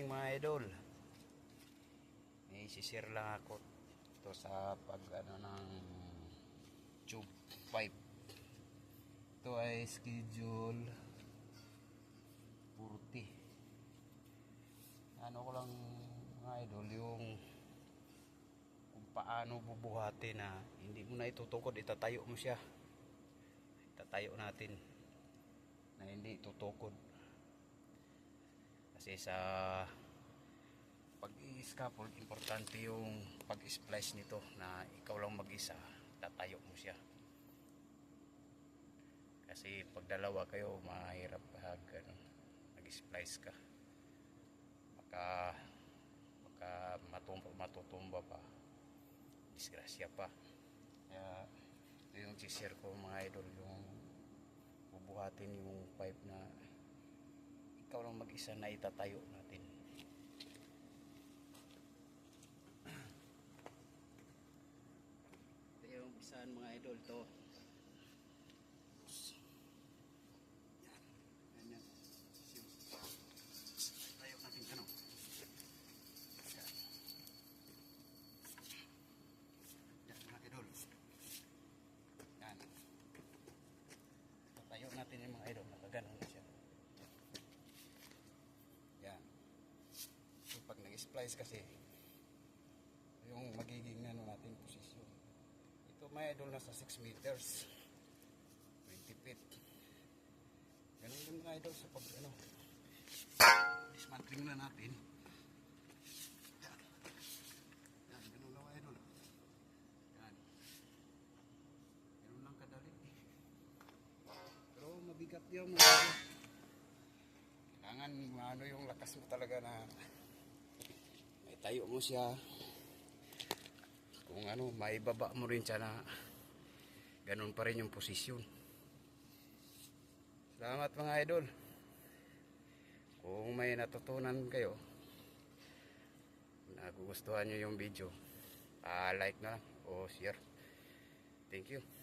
idol. May sisir lang ako to sa pag ano ng tube pipe. Ito ay schedule 40. Ano ko lang mga idol yung kung paano bubuhati na hindi mo na itutukod, itatayo mo siya. Itatayo natin na hindi tutukod. Kasi sa pag-i-scaffold, importante yung pag-splice nito na ikaw lang mag-isa, tatayo mo siya. Kasi pag dalawa kayo, mahirap pag ano, nag-splice ka. Baka, baka matumba, matutumba pa. Disgrasya pa. Kaya, ito yung share ko mga idol, yung bubuhatin yung pipe na ikaw lang mag-isa na itatayo natin. Ito yung isaan mga idol to. Yan. Yan yan. Yung tayo natin ano. Yan. Yan mga idol. Yan. Tatayo natin yung mga idol. Nakaganon na siya. Yan. So, nag-splice kasi, yung magiging ano natin posisyon. Ito may idol na sa 6 meters. 20 feet. Ganun yung mga idol sa pag ano. Dismantling na natin. Yan. Ganun lang idol. Yan. Ganun lang kadali. Pero mabigat yun mga. Kailangan ano yung lakas mo talaga na tayo mo siya. Kung ano, maibaba mo rin siya na ganun pa rin yung posisyon. Salamat mga idol. Kung may natutunan kayo, nagugustuhan nyo yung video, ah like na lang o share. Thank you.